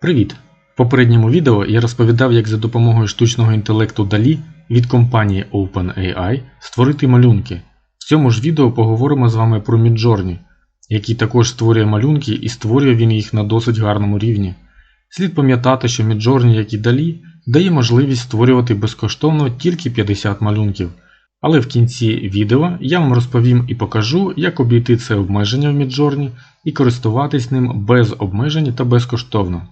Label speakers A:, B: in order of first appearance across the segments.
A: Привіт! В попередньому відео я розповідав, як за допомогою штучного інтелекту DALL-E від компанії OpenAI створити малюнки. В цьому ж відео поговоримо з вами про Midjourney, який також створює малюнки і створює він їх на досить гарному рівні. Слід пам'ятати, що Midjourney, як і DALL-E, дає можливість створювати безкоштовно тільки 50 малюнків. Але в кінці відео я вам розповім і покажу, як обійти це обмеження в Midjourney і користуватись ним без обмежень та безкоштовно.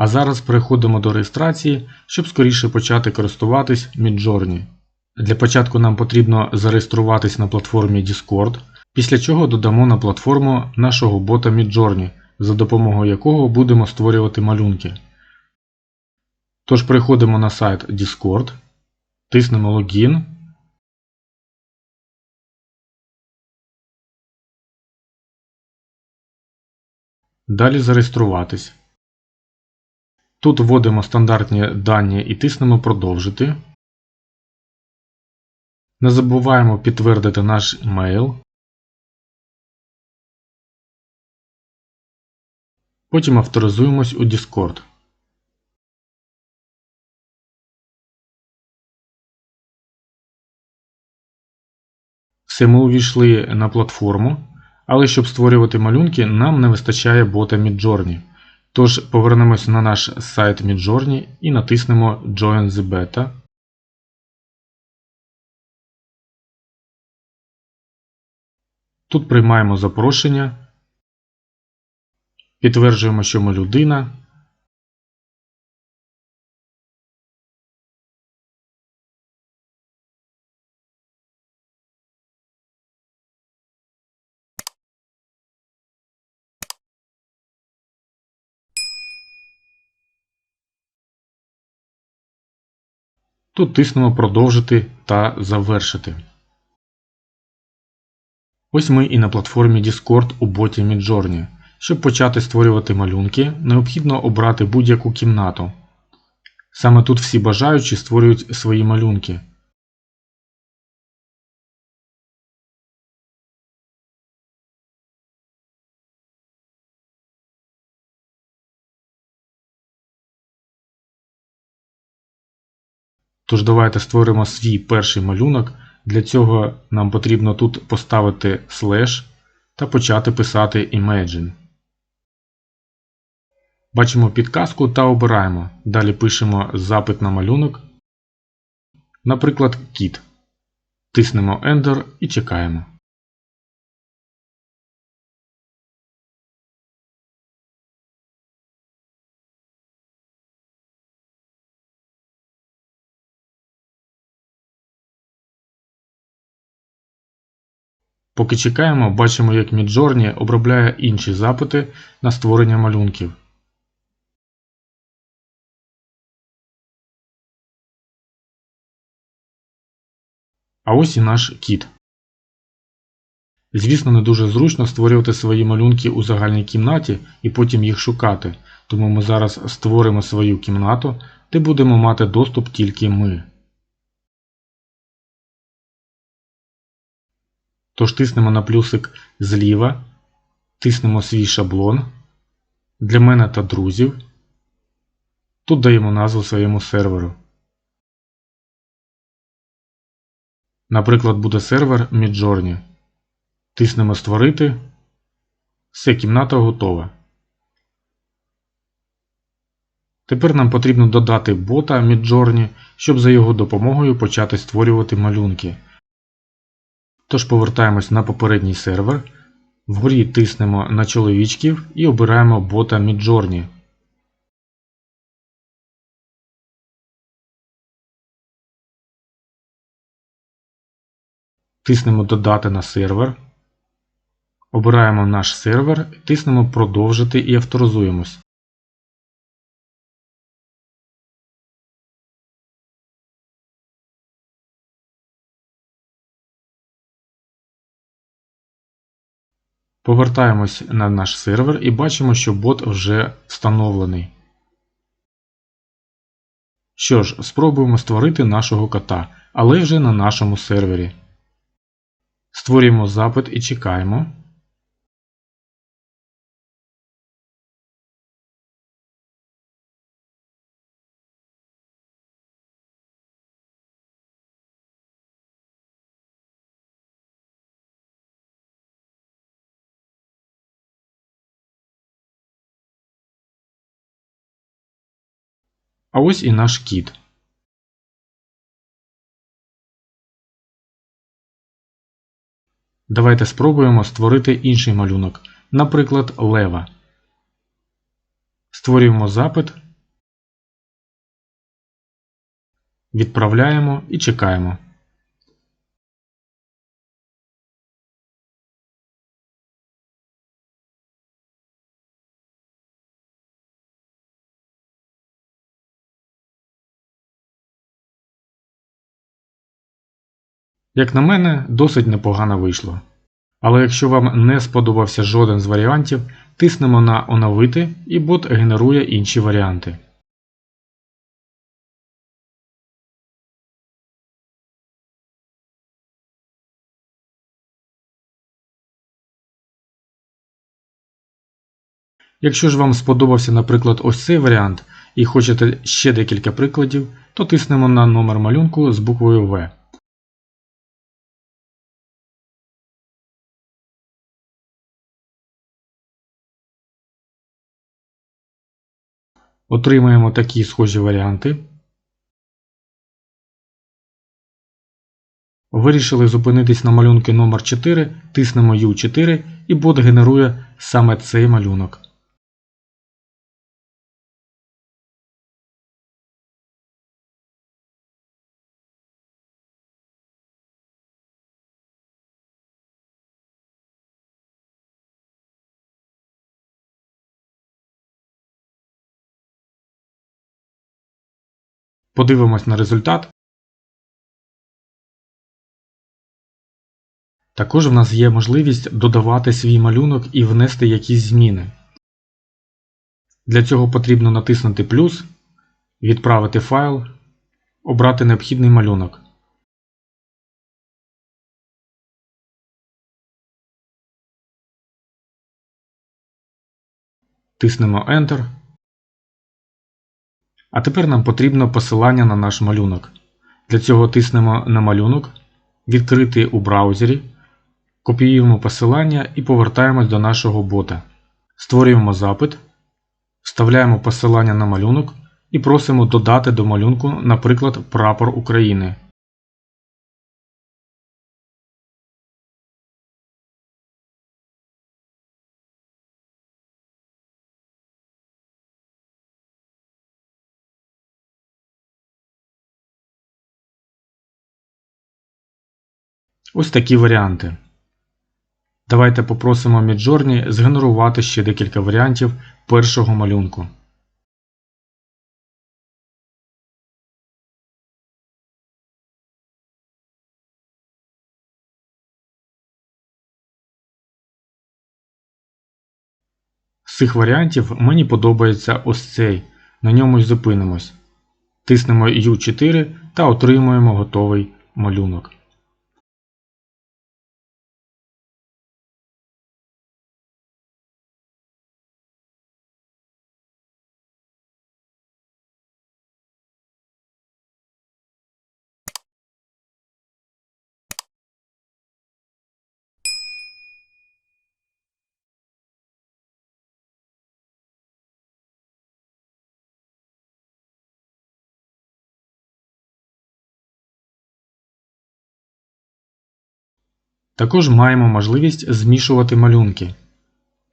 A: А зараз переходимо до реєстрації, щоб скоріше почати користуватись Midjourney. Для початку нам потрібно зареєструватись на платформі Discord, після чого додамо на платформу нашого бота Midjourney, за допомогою якого будемо створювати малюнки. Тож переходимо на сайт Discord, тиснемо логін. Далі зареєструватись. Тут вводимо стандартні дані і тиснемо Продовжити. Не забуваємо підтвердити наш емейл. Потім авторизуємось у Discord. Все ми увійшли на платформу, але щоб створювати малюнки, нам не вистачає бота Midjourney. Тож повернемося на наш сайт Midjourney і натиснемо Join the Beta. Тут приймаємо запрошення, підтверджуємо, що ми людина. Тут тиснемо Продовжити та Завершити. Ось ми і на платформі Discord у боті Midjourney. Щоб почати створювати малюнки, необхідно обрати будь-яку кімнату. Саме тут всі бажаючі створюють свої малюнки. Тож давайте створимо свій перший малюнок. Для цього нам потрібно тут поставити слеш та почати писати Imagine. Бачимо підказку та обираємо. Далі пишемо запит на малюнок. Наприклад, кіт. Тиснемо Enter і чекаємо. Поки чекаємо, бачимо, як Midjourney обробляє інші запити на створення малюнків. А ось і наш кіт. Звісно, не дуже зручно створювати свої малюнки у загальній кімнаті і потім їх шукати, тому ми зараз створимо свою кімнату, де будемо мати доступ тільки ми. Тож тиснемо на плюсик зліва, тиснемо свій шаблон для мене та друзів. Тут даємо назву своєму серверу. Наприклад, буде сервер Midjourney. Тиснемо Створити. Все, кімната готова. Тепер нам потрібно додати бота Midjourney, щоб за його допомогою почати створювати малюнки. Тож повертаємось на попередній сервер. Вгорі тиснемо на чоловічків і обираємо бота Midjourney. Тиснемо Додати на сервер. Обираємо наш сервер, тиснемо Продовжити і авторизуємось. Повертаємось на наш сервер і бачимо, що бот вже встановлений. Що ж, спробуємо створити нашого кота, але вже на нашому сервері. Створюємо запит і чекаємо. А ось і наш кіт. Давайте спробуємо створити інший малюнок, наприклад, лева. Створюємо запит, відправляємо і чекаємо. Як на мене, досить непогано вийшло. Але якщо вам не сподобався жоден з варіантів, тиснемо на Оновити і бот генерує інші варіанти. Якщо ж вам сподобався, наприклад, ось цей варіант і хочете ще декілька прикладів, то тиснемо на номер малюнку з буквою В. Отримаємо такі схожі варіанти. Вирішили зупинитись на малюнки номер 4 тиснемо U4 і бот генерує саме цей малюнок. Подивимось на результат. Також в нас є можливість додавати свій малюнок і внести якісь зміни. Для цього потрібно натиснути плюс, відправити файл, обрати необхідний малюнок. Тиснемо Enter. А тепер нам потрібно посилання на наш малюнок. Для цього тиснемо на малюнок, відкрити у браузері, копіюємо посилання і повертаємось до нашого бота. Створюємо запит, вставляємо посилання на малюнок і просимо додати до малюнку, наприклад, прапор України. Ось такі варіанти. Давайте попросимо Midjourney згенерувати ще декілька варіантів першого малюнку. З цих варіантів мені подобається ось цей. На ньому й зупинимось. Тиснемо U4 та отримуємо готовий малюнок. Також маємо можливість змішувати малюнки.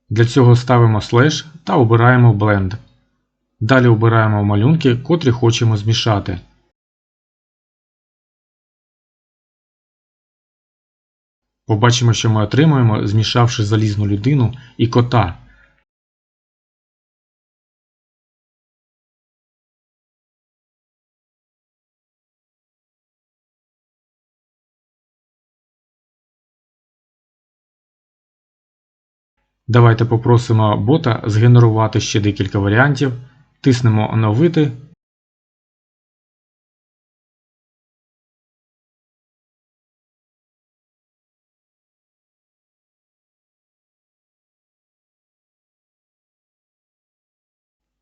A: Для цього ставимо слеш та обираємо Blend. Далі обираємо малюнки, котрі хочемо змішати. Побачимо, що ми отримуємо, змішавши залізну людину і кота. Давайте попросимо бота згенерувати ще декілька варіантів. Тиснемо Оновити.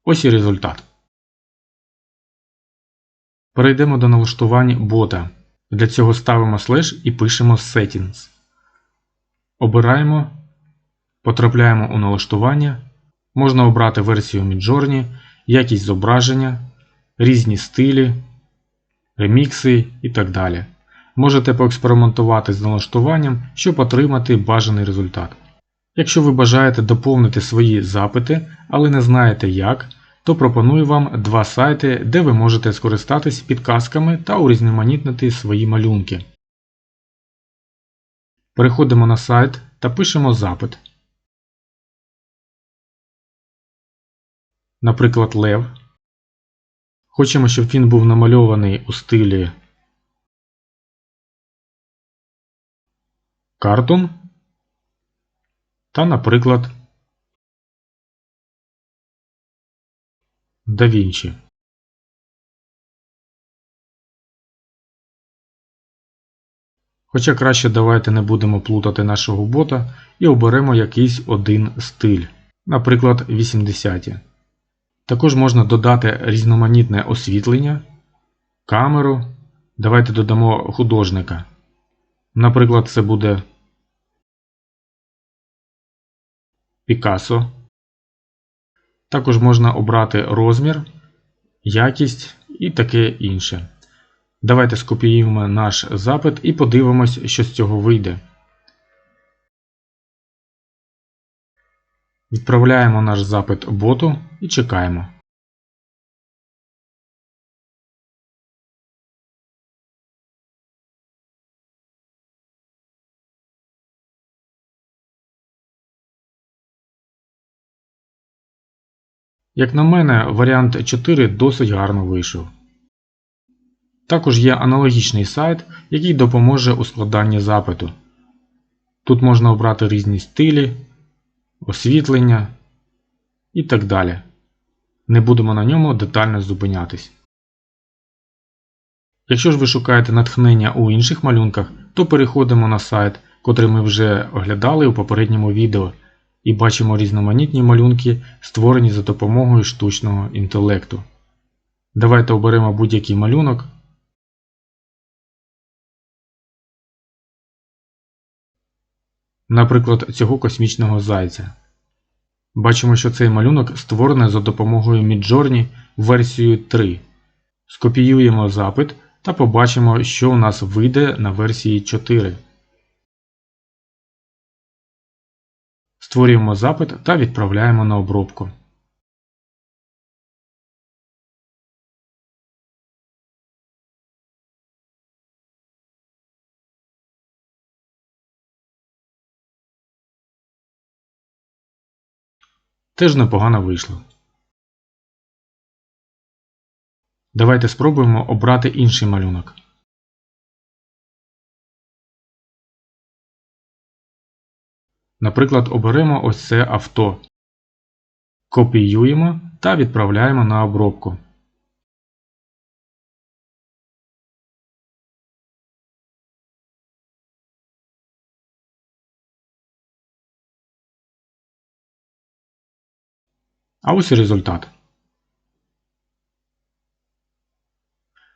A: Ось і результат. Перейдемо до налаштувань бота. Для цього ставимо слеш і пишемо Settings. Обираємо Потрапляємо у налаштування. Можна обрати версію Midjourney, якість зображення, різні стилі, ремікси і так далі. Можете поекспериментувати з налаштуванням, щоб отримати бажаний результат. Якщо ви бажаєте доповнити свої запити, але не знаєте як, то пропоную вам два сайти, де ви можете скористатись підказками та урізноманітнити свої малюнки. Переходимо на сайт та пишемо запит. Наприклад, лев. Хочемо, щоб він був намальований у стилі картон та, наприклад, DaVinci. Хоча краще давайте не будемо плутати нашого бота і оберемо якийсь один стиль, наприклад, 80. Також можна додати різноманітне освітлення, камеру. Давайте додамо художника. Наприклад, це буде Picasso. Також можна обрати розмір, якість і таке інше. Давайте скопіюємо наш запит і подивимось, що з цього вийде. Відправляємо наш запит боту і чекаємо. Як на мене, варіант 4 досить гарно вийшов. Також є аналогічний сайт, який допоможе у складанні запиту. Тут можна обрати різні стилі, освітлення і так далі. Не будемо на ньому детально зупинятись. Якщо ж ви шукаєте натхнення у інших малюнках, то переходимо на сайт, котрий ми вже оглядали у попередньому відео, і бачимо різноманітні малюнки, створені за допомогою штучного інтелекту. Давайте оберемо будь-який малюнок. Наприклад, цього космічного зайця. Бачимо, що цей малюнок створений за допомогою Midjourney версією 3. Скопіюємо запит та побачимо, що у нас вийде на версії 4. Створюємо запит та відправляємо на обробку. Теж непогано вийшло. Давайте спробуємо обрати інший малюнок. Наприклад, оберемо ось це авто. Копіюємо та відправляємо на обробку. А ось і результат.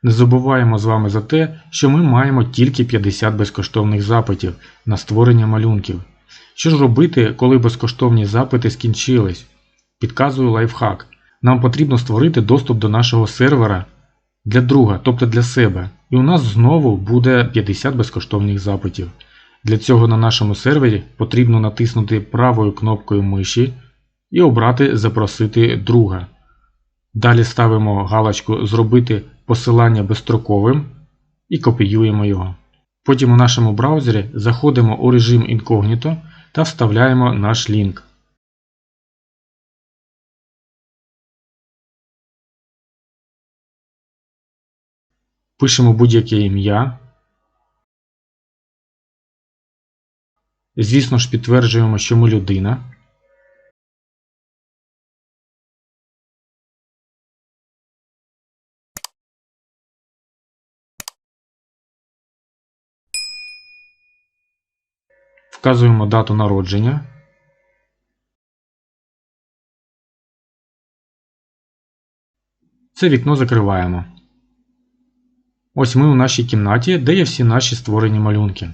A: Не забуваємо з вами за те, що ми маємо тільки 50 безкоштовних запитів на створення малюнків. Що ж робити, коли безкоштовні запити скінчились? Підказую лайфхак. Нам потрібно створити доступ до нашого сервера для друга, тобто для себе. І у нас знову буде 50 безкоштовних запитів. Для цього на нашому сервері потрібно натиснути правою кнопкою миші і обрати Запросити друга. Далі ставимо галочку Зробити посилання безстроковим і копіюємо його. Потім у нашому браузері заходимо у режим інкогніто та вставляємо наш лінк. Пишемо будь-яке ім'я. Звісно ж, підтверджуємо, що ми людина. Вказуємо дату народження. Це вікно закриваємо. Ось ми у нашій кімнаті, де є всі наші створені малюнки.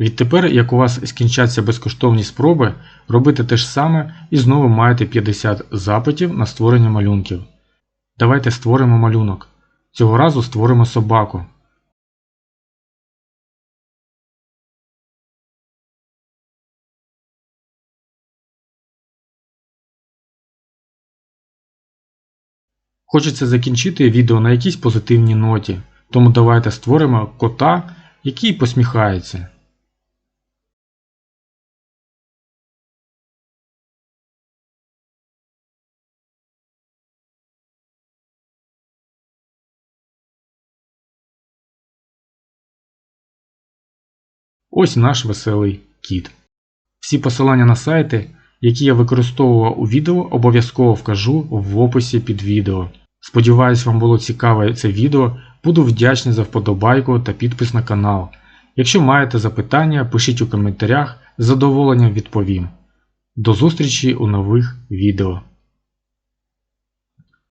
A: Відтепер, як у вас скінчаться безкоштовні спроби, робити те ж саме і знову маєте 50 запитів на створення малюнків. Давайте створимо малюнок. Цього разу створимо собаку. Хочеться закінчити відео на якійсь позитивній ноті, тому давайте створимо кота, який посміхається. Ось наш веселий кіт. Всі посилання на сайти, які я використовував у відео, обов'язково вкажу в описі під відео. Сподіваюсь, вам було цікаве це відео. Буду вдячний за вподобайку та підпис на канал. Якщо маєте запитання, пишіть у коментарях, з задоволенням відповім. До зустрічі у нових відео.